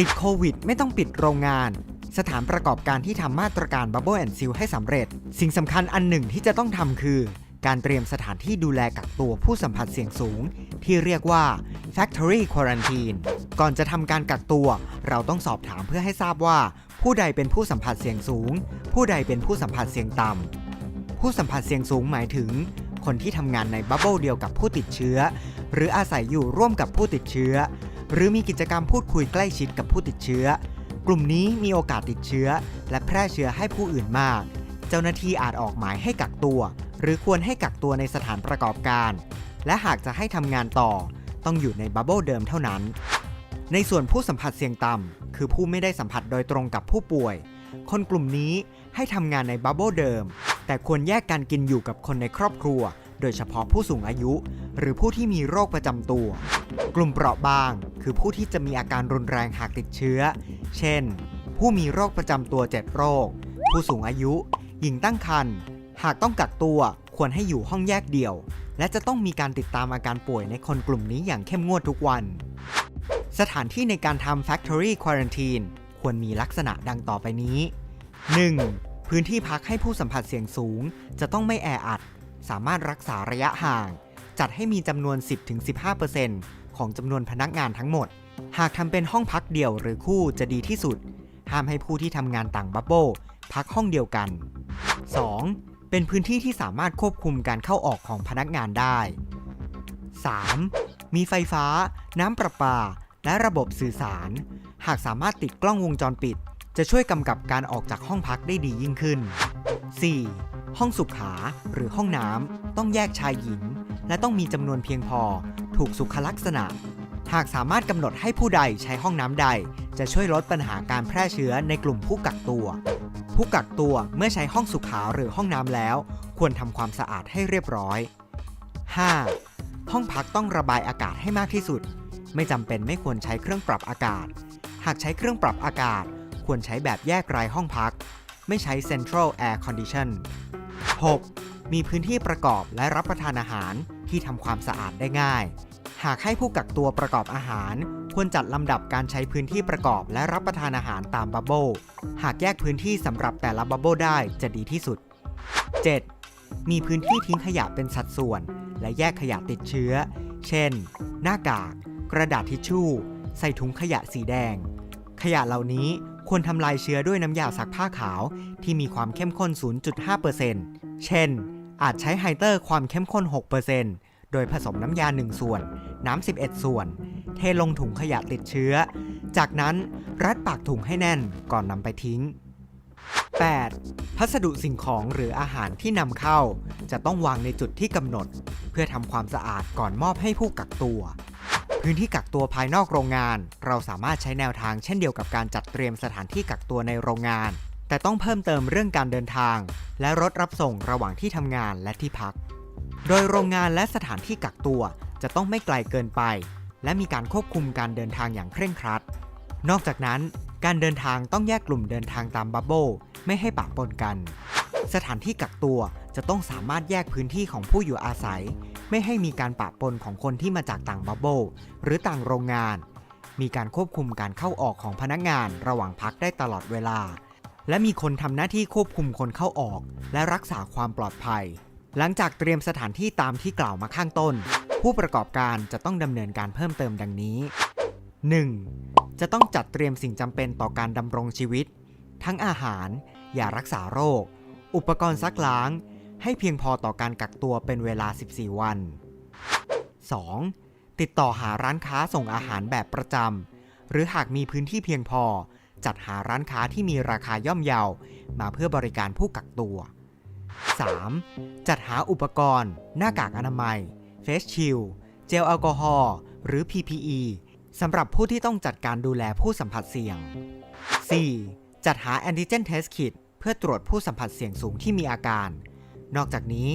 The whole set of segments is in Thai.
ติดโควิด ไม่ต้องปิดโรงงาน สถานประกอบการที่ทำมาตรการ Bubble and Seal ให้สำเร็จ สิ่งสำคัญอันหนึ่งที่จะต้องทำคือ การเตรียมสถานที่ดูแลกักตัวผู้สัมผัสเสี่ยงสูง ที่เรียกว่า Factory Quarantine ก่อนจะทำการกักตัว เราต้องสอบถามเพื่อให้ทราบว่า ผู้ใดเป็นผู้สัมผัสเสี่ยงสูง ผู้ใดเป็นผู้สัมผัสเสี่ยงต่ำผู้สัมผัสเสี่ยงสูงหมายถึง คนที่ทำงานในบับเบิลเดียวกับผู้ติดเชื้อ หรืออาศัยอยู่ร่วมกับผู้ติดเชื้อ หรือมีกิจกรรมพูดคุยใกล้ชิดกับผู้ติดเชื้อ กลุ่มนี้มีโอกาสติดเชื้อ และแพร่เชื้อให้ผู้อื่นมาก เจ้าหน้าที่อาจออกหมายให้กักตัว หรือควรให้กักตัวในสถานประกอบการ และหากจะให้ทำงานต่อ ต้องอยู่ในบับเบิลเดิมเท่านั้น ในส่วนผู้สัมผัสเสี่ยงต่ำคือผู้ไม่ได้สัมผัสโดยตรงกับผู้ป่วย คนกลุ่มนี้ให้ทำงานในบับเบิลเดิม แต่ควรแยกการกินอยู่กับคนในครอบครัวโดยเฉพาะผู้สูงอายุ หรือผู้ที่มีโรคประจำตัว กลุ่มเปราะบาง คือผู้ที่จะมีอาการรุนแรงหากติดเชื้อ เช่น ผู้มีโรคประจำตัว 7 โรค ผู้สูงอายุ หญิงตั้งครรภ์ หากต้องกักตัวควรให้อยู่ห้องแยกเดี่ยว และจะต้องมีการติดตามอาการป่วยในคนกลุ่มนี้อย่างเข้มงวดทุกวัน สถานที่ในการทำ Factory Quarantine ควรมีลักษณะดังต่อไปนี้ 1. พื้นที่พักให้ผู้สัมผัสเสี่ยงสูง จะต้องไม่แออัด สามารถรักษาระยะห่าง จัดให้มีจำนวน 10-15% ของจำนวนพนักงานทั้งหมด หากทำเป็นห้องพักเดี่ยวหรือคู่จะดีที่สุด ห้ามให้ผู้ที่ทำงานต่างบับเบิลพักห้องเดียวกัน 2. เป็นพื้นที่ที่สามารถควบคุมการเข้าออกของพนักงานได้ 3. มีไฟฟ้า น้ำประปา และระบบสื่อสาร หากสามารถติดกล้องวงจรปิด จะช่วยกำกับการออกจากห้องพักได้ดียิ่งขึ้น 4. ห้องสุขาหรือห้องน้ำต้องแยกชายหญิง และต้องมีจำนวนเพียงพอ ถูกสุขลักษณะ หากสามารถกำหนดให้ผู้ใดใช้ห้องน้ำใด จะช่วยลดปัญหาการแพร่เชื้อในกลุ่มผู้กักตัว ผู้กักตัวเมื่อใช้ห้องสุขาหรือห้องน้ำแล้ว ควรทำความสะอาดให้เรียบร้อย 5. ห้องพักต้องระบายอากาศให้มากที่สุด ไม่จำเป็นไม่ควรใช้เครื่องปรับอากาศ หากใช้เครื่องปรับอากาศ ควรใช้แบบแยกรายห้องพัก ไม่ใช้ Central Air Condition 6. มีพื้นที่ประกอบและรับประทานอาหารที่ทำความสะอาดได้ง่าย หากให้ผู้กักตัวประกอบอาหาร ควรจัดลำดับการใช้พื้นที่ประกอบและรับประทานอาหารตามบับเบิลหากแยกพื้นที่สำหรับแต่ละบับเบิลได้จะดีที่สุด 7. มีพื้นที่ทิ้งขยะเป็นสัดส่วน และแยกขยะติดเชื้อ เช่น หน้ากาก กระดาษทิชชู่ ใส่ถุงขยะสีแดง ขยะเหล่านี้ควรทำลายเชื้อด้วยน้ำยาซักผ้าขาว ที่มีความเข้มข้น 0.5%เช่น อาจใช้ไฮเตอร์ความเข้มข้น 6%โดยผสมน้ำยา 1 ส่วน น้ำ 11 ส่วน เทลงถุงขยะติดเชื้อ จากนั้นรัดปากถุงให้แน่นก่อนนำไปทิ้ง 8. พัสดุสิ่งของหรืออาหารที่นำเข้า จะต้องวางในจุดที่กำหนด เพื่อทำความสะอาดก่อนมอบให้ผู้กักตัว พื้นที่กักตัวภายนอกโรงงาน เราสามารถใช้แนวทางเช่นเดียวกับการจัดเตรียมสถานที่กักตัวในโรงงาน แต่ต้องเพิ่มเติมเรื่องการเดินทาง และรถรับส่งระหว่างที่ทำงานและที่พัก โดยโรงงานและสถานที่กักตัวจะต้องไม่ไกลเกินไป และมีการควบคุมการเดินทางอย่างเคร่งครัด นอกจากนั้นการเดินทางต้องแยกกลุ่มเดินทางตามบับเบิลไม่ให้ปะปนกัน สถานที่กักตัวจะต้องสามารถแยกพื้นที่ของผู้อยู่อาศัย ไม่ให้มีการปะปนของคนที่มาจากต่างบับเบิลหรือต่างโรงงาน มีการควบคุมการเข้าออกของพนักงานระหว่างพักได้ตลอดเวลา และมีคนทำหน้าที่ควบคุมคนเข้าออก และรักษาความปลอดภัย หลังจากเตรียมสถานที่ตามที่กล่าวมาข้างต้น ผู้ประกอบการจะต้องดำเนินการเพิ่มเติมดังนี้ 1. จะต้องจัดเตรียมสิ่งจำเป็นต่อการดำรงชีวิต ทั้งอาหารยารักษาโรค อุปกรณ์ซักล้าง ให้เพียงพอต่อการกักตัวเป็นเวลา 14 วัน 2. ติดต่อหาร้านค้าส่งอาหารแบบประจำหรือหากมีพื้นที่เพียงพอ จัดหาร้านค้าที่มีราคาย่อมเยา มาเพื่อบริการผู้กักตัว 3. จัดหาอุปกรณ์ หน้ากากอนามัย เฟสชิล เจลแอลกอฮอล์ หรือ PPE สำหรับผู้ที่ต้องจัดการดูแลผู้สัมผัสเสี่ยง 4. จัดหาแอนติเจนเทสคิ t เพื่อตรวจผู้สัมผัสเสี่ยงสูงที่มีอาการ นอกจากนี้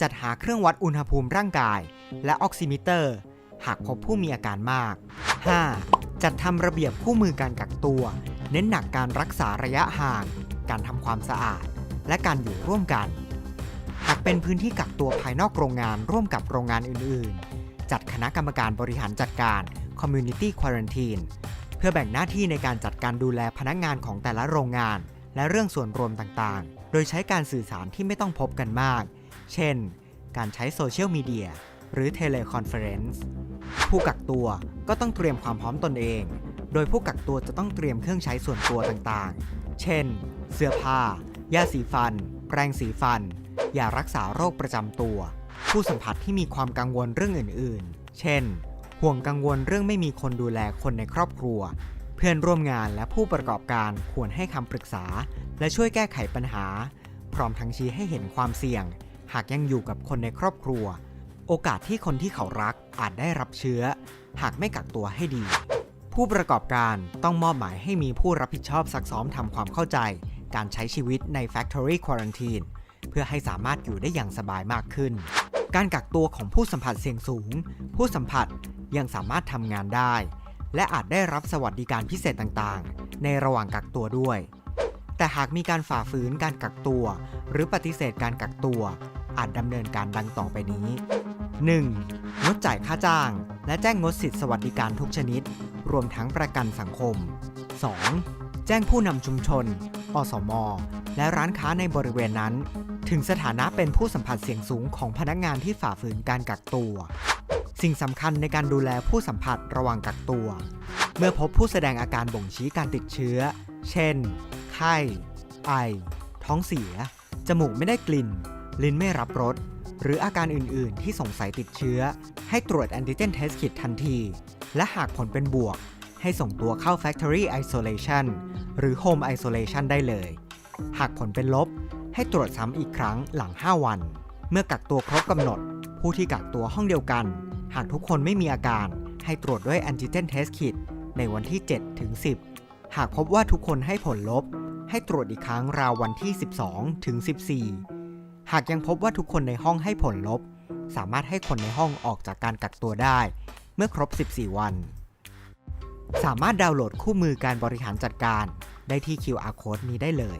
จัดหาเครื่องวัดอุณหภูมิร่างกาย และออกซิมิเตอร์ หากพบผู้มีอาการมาก 5. จัดทำระเบียบคู่มือการกักตัว เน้นหนักการรักษาระยะห่าง การทำความสะอาด และการอยู่ร่วมกัน หากเป็นพื้นที่กักตัวภายนอกโรงงานร่วมกับโรงงานอื่น ๆ จัดคณะกรรมการบริหารจัดการ Community Quarantine เพื่อพื่อแบ่งหน้าที่ในการจัดการดูแลพนักงานของแต่ละโรงงาน และเรื่องส่วนรวมต่าง ๆ โดยใช้การสื่อสารที่ไม่ต้องพบกันมาก เช่น การใช้โซเชียลมีเดียหรือเทเลคอนเฟอเรนซ์ผู้กักตัวก็ต้องเตรียมความพร้อมตนเอง โดยผู้กักตัวจะต้องเตรียมเครื่องใช้ส่วนตัวต่างๆ เช่น เสื้อผ้า ยาสีฟัน แปรงสีฟัน ยารักษาโรคประจำตัว ผู้สัมผัสที่มีความกังวลเรื่องอื่นๆ เช่น ห่วงกังวลเรื่องไม่มีคนดูแลคนในครอบครัว เพื่อนร่วมงานและผู้ประกอบการควรให้คำปรึกษา และช่วยแก้ไขปัญหา พร้อมทั้งชี้ให้เห็นความเสี่ยง หากยังอยู่กับคนในครอบครัว โอกาสที่คนที่เขารักอาจได้รับเชื้อ หากไม่กักตัวให้ดี ผู้ประกอบการต้องมอบหมายให้มีผู้รับผิดชอบซักซ้อมทำความเข้าใจ การใช้ชีวิตใน Factory Quarantine เพื่อให้สามารถอยู่ได้อย่างสบายมากขึ้น การกักตัวของผู้สัมผัสเสี่ยงสูง ผู้สัมผัสยังสามารถทำงานได้ และอาจได้รับสวัสดิการพิเศษต่างๆ ในระหว่างกักตัวด้วย แต่หากมีการฝ่าฝืนการกักตัว หรือปฏิเสธการกักตัว อาจดำเนินการดังต่อไปนี้ 1. งดจ่ายค่าจ้าง และแจ้งงดสิทธิสวัสดิการทุกชนิด รวมทั้งประกันสังคม 2. แจ้งผู้นำชุมชน อสม และร้านค้าในบริเวณนั้น ถึงสถานะเป็นผู้สัมผัสเสี่ยงสูงของพนักงานที่ฝ่าฝืนการกักตัว สิ่งสำคัญในการดูแลผู้สัมผัสระหว่างกักตัว เมื่อพบผู้แสดงอาการบ่งชี้การติดเชื้อ เช่น ไข้ ไอ ท้องเสีย จมูกไม่ได้กลิ่น ลิ้นไม่รับรสหรืออาการอื่น ๆ ที่สงสัยติดเชื้อ ให้ตรวจแอนติเจนเทสคิดทันที และหากผลเป็นบวก ให้ส่งตัวเข้า Factory Isolation หรือ Home Isolation ได้เลย หากผลเป็นลบ ให้ตรวจซ้ำอีกครั้งหลัง 5 วัน เมื่อกักตัวครบกำหนด ผู้ที่กักตัวห้องเดียวกัน หากทุกคนไม่มีอาการ ให้ตรวจด้วย Antigen Test Kit ในวันที่7ถึง10 หากพบว่าทุกคนให้ผลลบ ให้ตรวจอีกครั้งราววันที่ 12ถึง14 หากยังพบว่าทุกคนในห้องให้ผลลบ สามารถให้คนในห้องออกจากการกักตัวได้ เมื่อครบ 14 วัน สามารถดาวน์โหลดคู่มือการบริหารจัดการได้ที่ QR Code นี้ได้เลย